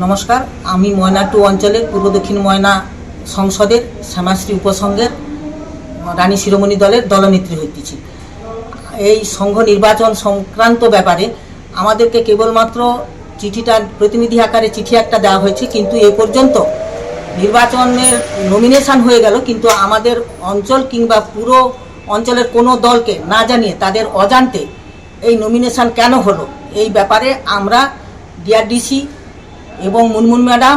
নমস্কার, আমি ময়না টু অঞ্চলের পূর্ব দক্ষিণ ময়না সংসদের শ্যামাশ্রী উপসংঘের রানী শিরোমণি দলের দলনেত্রী হইতেছি। এই সংঘ নির্বাচন সংক্রান্ত ব্যাপারে আমাদেরকে কেবলমাত্র চিঠিটা, প্রতিনিধি আকারে চিঠি একটা দেওয়া হয়েছে, কিন্তু এ পর্যন্ত নির্বাচনের নমিনেশন হয়ে গেল, কিন্তু আমাদের অঞ্চল কিংবা পুরো অঞ্চলের কোনো দলকে না জানিয়ে তাদের অজান্তে এই নমিনেশন কেন হলো? এই ব্যাপারে আমরা ডিআরডিসি এবং মুনমুন ম্যাডাম,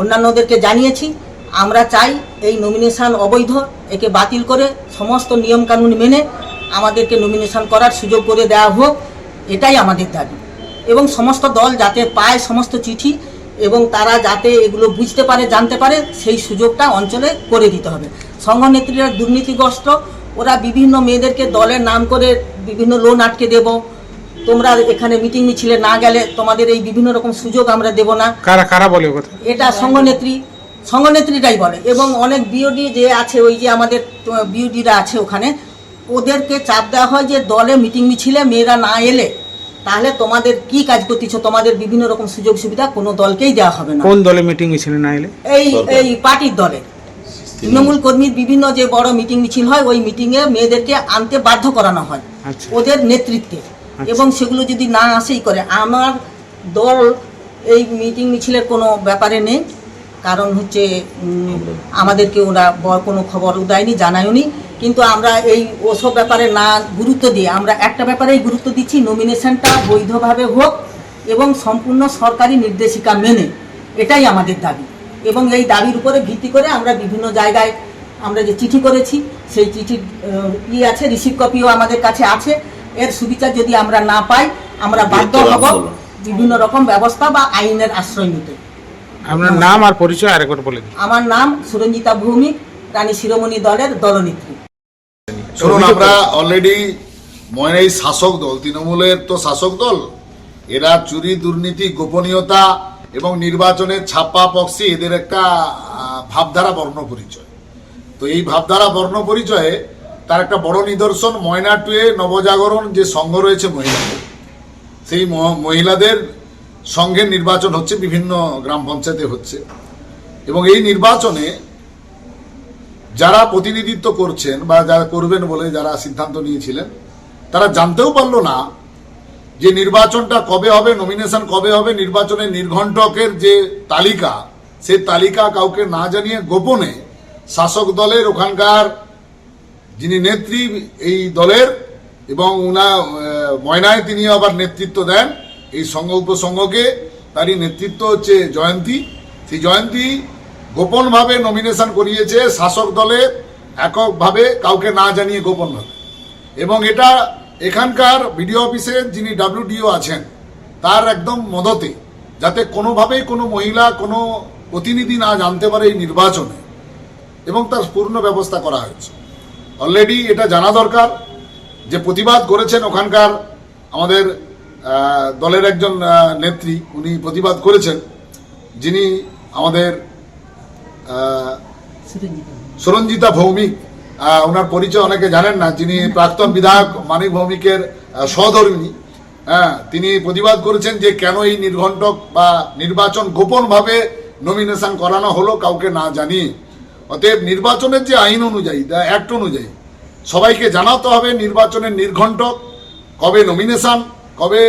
অন্যান্যদেরকে জানিয়েছি, আমরা চাই এই নমিনেশন অবৈধ, একে বাতিল করে সমস্ত নিয়মকানুন মেনে আমাদেরকে নমিনেশন করার সুযোগ করে দেওয়া হোক, এটাই আমাদের দাবি। এবং সমস্ত দল যাতে পায় সমস্ত চিঠি এবং তারা যাতে এগুলো বুঝতে পারে, জানতে পারে, সেই সুযোগটা অঞ্চলে করে দিতে হবে। সংঘ নেত্রীরা দুর্নীতিগ্রস্ত, ওরা বিভিন্ন মেয়েদেরকে দলের নাম করে বিভিন্ন লোন আটকে দেব তোমরা এখানে মিটিং মিছিলে না গেলে তোমাদের এই বিভিন্ন রকম সুযোগ আমরা দেব না। কারা কারা বলে কথা? এটা সংঘনেত্রী সংঘনেত্রীটাই বলে এবং অনেক বিওডি যে আছে ওই যে আমাদের বিওডিরা আছে ওখানে ওদেরকে চাপ দেওয়া হয় যে দলে মিটিং মিছিলে মেয়েরা না এলে তাহলে তোমাদের কি কাজ করতেছো? তোমাদের বিভিন্ন রকম সুযোগ সুবিধা কোনো দলকেই দেওয়া হবে না। কোন দলে মিটিং মিছিল না এলে? এই এই পার্টির দলে। তৃণমূল কর্মীর বিভিন্ন যে বড় মিটিং মিছিল হয় ওই মিটিংয়ে মেয়েদেরকে আনতে বাধ্য করানো হয়। আচ্ছা। ওদের নেতৃত্বে। এবং সেগুলো যদি না আসেই করে আমার দল এই মিটিং মিছিলের কোনো ব্যাপারে নেই। কারণ হচ্ছে আমাদেরকে ওরা বড় কোনো খবর দেয়নি জানায়নি। কিন্তু আমরা এই ওসব ব্যাপারে না গুরুত্ব দিয়ে আমরা একটা ব্যাপারেই গুরুত্ব দিচ্ছি নমিনেশনটা বৈধভাবে হোক এবং সম্পূর্ণ সরকারি নির্দেশিকা মেনে। এটাই আমাদের দাবি। এবং এই দাবির উপরে ভিত্তি করে আমরা বিভিন্ন জায়গায় আমরা যে চিঠি করেছি সেই চিঠির ই আছে রিসিভ কপিও আমাদের কাছে আছে। এর সুবিধা যদি আমরা না পাই আমরা বাধ্য হব বিভিন্ন রকম ব্যবস্থা বা আইনের আশ্রয় নিতে। আপনার নাম আর পরিচয় আরেকবার বলে দিন। আমার নাম সুরঞ্জিতা ভৌমিক রানী শিরোমণি দলের দলনেত্রী। শুনুন আমরা অলরেডি ময়নাই শাসক দল তৃণমূলের তো শাসক দল। এরা চুরি দুর্নীতি গোপনীয়তা এবং নির্বাচনের ছাপ্পা পক্সি এদের একটা ভাবধারা বর্ণ পরিচয়। তো এই ভাবধারা বর্ণ পরিচয়ে তার একটা বড় নিদর্শন ময়না টুয়ে নবজাগরণ যে সংঘ রয়েছে মহিলাদের। সেই মহিলাদের সংঘের নির্বাচন হচ্ছে, বিভিন্ন গ্রাম পঞ্চায়েতে হচ্ছে। এবং এই নির্বাচনে যারা প্রতিনিধিত্ব করছেন বা যারা করবেন বলে যারা সিদ্ধান্ত নিয়েছিলেন, তারা জানতেও পারল না যে নির্বাচনটা কবে হবে নমিনেশন কবে হবে, নির্বাচনের নির্ঘণ্টকের যে তালিকা সেই তালিকা কাউকে না জানিয়ে গোপনে শাসক দলের ওখানকার যিনি নেত্রী এই দলের এবং উনা ময়নায় তিনি আবার নেতৃত্ব দেন। এই সংঘ উপসংঘকে তারই নেতৃত্ব হচ্ছে জয়ন্তী। সেই জয়ন্তী গোপনভাবে নমিনেশন করিয়েছে শাসক দলের এককভাবে কাউকে না জানিয়ে গোপনভাবে। এবং এটা এখানকার বিডিও অফিসের যিনি ডাব্লিউডিও আছেন, তার একদম মদতে, যাতে কোনোভাবেই কোনো মহিলা, কোনো প্রতিনিধি না জানতে পারে এই নির্বাচনে। এবং তার পূর্ণ ব্যবস্থা করা হয়েছে। অলরেডি এটা জানা দরকার যে প্রতিবাদ করেছেন ওখানকার আমাদের দলের একজন নেত্রী, উনি প্রতিবাদ করেছেন। যিনি আমাদের সুরঞ্জিতা ভৌমিক। ওনার পরিচয় অনেকে জানেন না, যিনি প্রাক্তন বিধায়ক মানিক ভৌমিকের সহধর্মিনী। হ্যাঁ তিনি প্রতিবাদ করেছেন যে কেন এই নির্ঘণ্টক বা নির্বাচন গোপনভাবে নমিনেশন করানো হলো, কাউকে না জানিয়ে। অতএব নির্বাচনের যে আইন অনুযায়ী দ্য অ্যাক্ট অনুযায়ী সবাইকে জানাতে হবে নির্বাচনের নির্ঘণ্টক কবে নমিনেশন কবে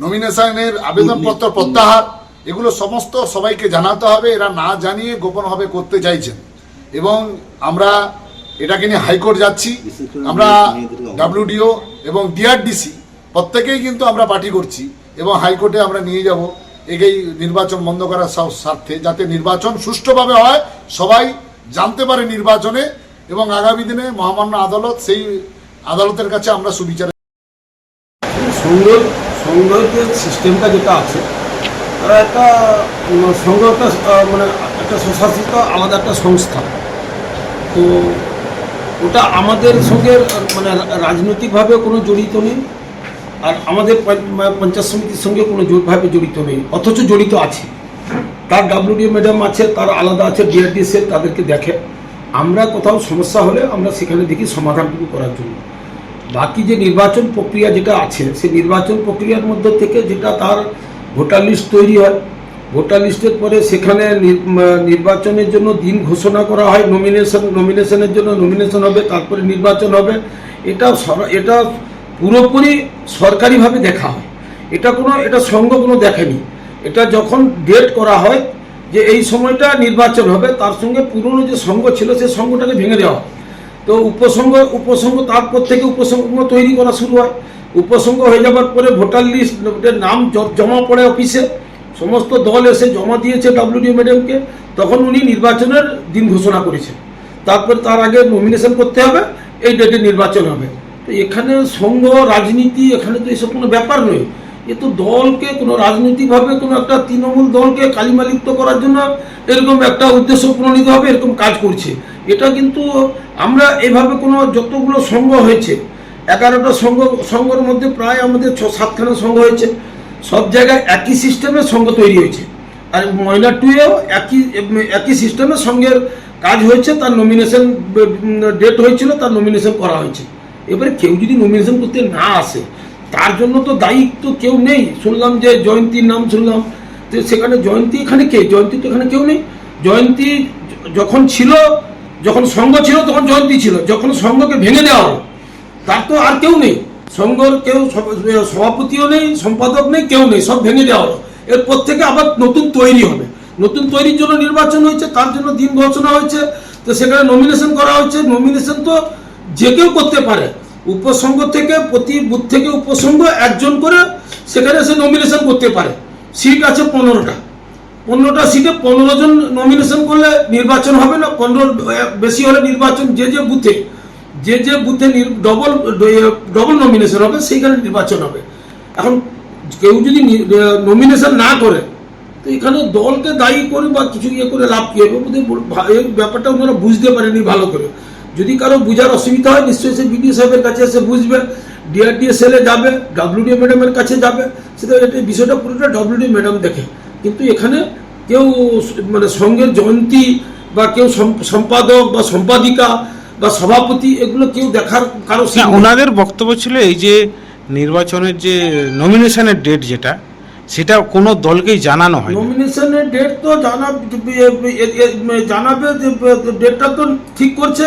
নমিনেশনের আবেদনপত্র প্রত্যাহার এগুলো সমস্ত সবাইকে জানাতে হবে। এরা না জানিয়ে গোপনভাবে করতে চাইছেন। এবং আমরা এটাকে নিয়ে হাইকোর্ট যাচ্ছি। আমরা ডাব্লিউডিও এবং ডিআরডিসি প্রত্যেকেই কিন্তু আমরা পার্টি করছি এবং হাইকোর্টে আমরা নিয়ে যাব। এগেই নির্বাচন বন্ধ করার স্বার্থে। যাতে নির্বাচন সুষ্ঠুভাবে হয় সবাই জানতে পারে নির্বাচনে এবং আগামী দিনে মহামান্য আদালত সেই আদালতের কাছে আমরা সুবিচার সংঘের যে সিস্টেমটা যেটা আছে তারা একটা একটা আহ, মানে একটা স্বশাসিত আলাদা একটা সংস্থা। তো ওটা আমাদের সঙ্গে মানে রাজনৈতিকভাবে কোনো জড়িত নেই আর আমাদের পঞ্চ- পঞ্চায়েত সমিতির সঙ্গে কোনো জড়িত নেই অথচ জড়িত আছে। তার ডাব্লিউডি ম্যাডাম আছে, তার আলাদা আছে ডিআরডিএস তাদেরকে দেখে। আমরা কোথাও সমস্যা হলে আমরা সেখানে দেখি সমাধানটুকু করার জন্য। বাকি যে নির্বাচন প্রক্রিয়া যেটা আছে, সেই নির্বাচন প্রক্রিয়ার মধ্যে থেকে যেটা তার ভোটার লিস্ট তৈরি হয়, ভোটার লিস্টের পরে সেখানে নির- নির্বাচনের জন্য দিন ঘোষণা করা হয় নমিনেশন নমিনেশনের জন্য নমিনেশন হবে, তারপরে নির্বাচন হবে। এটা এটা পুরোপুরি সরকারিভাবে দেখা হয়। এটা কোনো, এটা সঙ্গ কোনো দেখেনি। এটা যখন ডেট করা হয় যে এই সময়টা নির্বাচন হবে, তার সঙ্গে পুরনো যে সঙ্গ ছিল, সেই সঙ্গটাকে ভেঙে দেওয়া তো উপসঙ্গ উপসঙ্গ তারপর থেকে উপসংঘ তৈরি করা শুরু হয়। উপসঙ্গ হয়ে যাবার পরে ভোটার লিস্ট নাম জমা পড়ে অফিসে সমস্ত দল এসে জমা দিয়েছে ডাব্লিউডিও ম্যাডামকে তখন উনি নির্বাচনের দিন ঘোষণা করেছেন। তারপর তার আগে নমিনেশন করতে হবে, এই ডেটে নির্বাচন হবে। তো এখানে সঙ্গ, রাজনীতি, এখানে তো এসব কোনো ব্যাপার নয়। এ তো দলকে কোনো রাজনৈতিকভাবে কোনো একটা তৃণমূল দলকে কালিমালিপ্ত করার জন্য এরকম একটা উদ্দেশ্য প্রণীত হবে, এরকম কাজ করছে। এটা কিন্তু আমরা এভাবে কোনো যতগুলো সংঘ হয়েছে, এগারোটা সংঘ সংঘের মধ্যে প্রায় আমাদের ছ, সাতখানা সংঘ হয়েছে। সব জায়গায় একই সিস্টেমে সংঘ তৈরি হয়েছে। আর ময়না টুয়েও একই একই সিস্টেমে সঙ্গের কাজ হয়েছে, তার নমিনেশন ডেট হয়েছিল, তার নমিনেশন করা হয়েছে। এবারে কেউ যদি নমিনেশন করতে না আসে তার জন্য তো দায়ী তো কেউ নেই। শুনলাম যে জয়ন্তীর নাম শুনলাম। তো সেখানে জয়ন্তী এখানে কে? জয়ন্তী তো এখানে কেউ নেই। জয়ন্তী যখন ছিল, যখন সংঘ ছিল, তখন জয়ন্তী ছিল। যখন সংঘকে ভেঙে দেওয়া হলো তার তো আর কেউ নেই। সংঘর কেউ সভাপতিও নেই, সম্পাদক নেই, কেউ নেই, সব ভেঙে দেওয়া হলো। এরপর থেকে আবার নতুন তৈরি হবে। নতুন তৈরির জন্য নির্বাচন হয়েছে, তার জন্য দিন ঘোষণা হয়েছে। তো সেখানে নমিনেশন করা হয়েছে। নমিনেশন তো যে কেউ করতে পারে। উপসংঘ থেকে, প্রতি বুথ থেকে উপসংঘ একজন করে সেখানে সে নমিনেশন করতে পারে। সিট আছে পনেরোটা। পনেরোটা সিটে পনেরো জন নমিনেশন করলে নির্বাচন হবে না। পনেরো বেশি হলে নির্বাচন যে যে বুথে, যে যে বুথে ডবল ডবল নমিনেশন হবে, সেইখানে নির্বাচন হবে। এখন কেউ যদি নমিনেশন না করে, তো এখানে দলকে দায়ী করে বা কিছু ইয়ে করে লাভ কী হবে? ব্যাপারটা ওনারা বুঝতে পারেনি ভালো করে। যদি কারও বুঝার অসুবিধা হয় নিশ্চয়ই সে বিডিও সাহেবের কাছে এসে বুঝবে ডিআরডিএ সেলে যাবে ডাব্লিউডিও ম্যাডামের কাছে যাবে সেটা এটা বিষয়টা পুরোটা ডাব্লিউডিও ম্যাডাম দেখে। কিন্তু এখানে কেউ মানে সঙ্গের জয়ন্তী বা কেউ সম্পাদক বা সম্পাদিকা বা সভাপতি এগুলো কেউ দেখার কারও। ওনাদের বক্তব্য ছিল এই যে নির্বাচনের যে নমিনেশনের ডেট যেটা সেটা কোনো দলকেই জানানো হয় নমিনেশনের ডেট তো জানাবে জানাবে ডেটটা তো ঠিক করছে।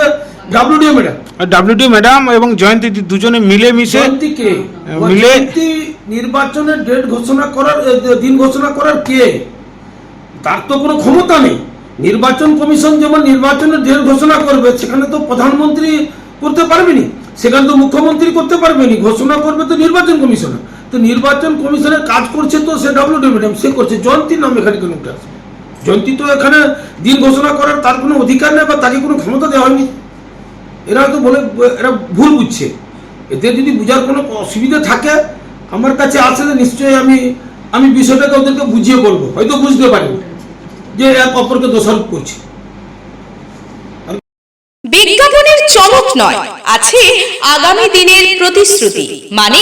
ডাব্লিউডিও ম্যাডাম ডাব্লিউডি ম্যাডাম এবং জয়ন্তী দুজনে মিলে মিশে জয়ন্তীকে মিলে- নির্বাচনের ডেট ঘোষণা করার দিন ঘোষণা করার কে? তার তো কোনো ক্ষমতা নেই। নির্বাচন কমিশন যেমন নির্বাচনের ডেট ঘোষণা করবে সেখানে তো প্রধানমন্ত্রী করতে পারবেনি। সেখানে তো মুখ্যমন্ত্রী করতে পারবেনি ঘোষণা করবে তো নির্বাচন কমিশনার তো নির্বাচন কমিশনের কাজ করছে তো সে ডাব্লিউডি ম্যাডাম সে করছে। জয়ন্তীর নাম এখানে কেন জয়ন্তী তো এখানে দিন ঘোষণা করার তার কোনো অধিকার নেই বা তাকে কোনো ক্ষমতা দেওয়া হয়নি। এরা তো বলে, এরা ভুল বুঝছে। এতে যদি বোঝার কোনো অসুবিধা থাকে, আমার কাছে আসলে নিশ্চয়ই আমি আমি বিষয়টাকে ওদেরকে বুঝিয়ে বলব। হয়তো বুঝতে পারি যে এক অপরকে দোষারোপ করছে। বিজ্ঞাপনের চমক নয়, আছে আগামী দিনের প্রতিশ্রুতি মানে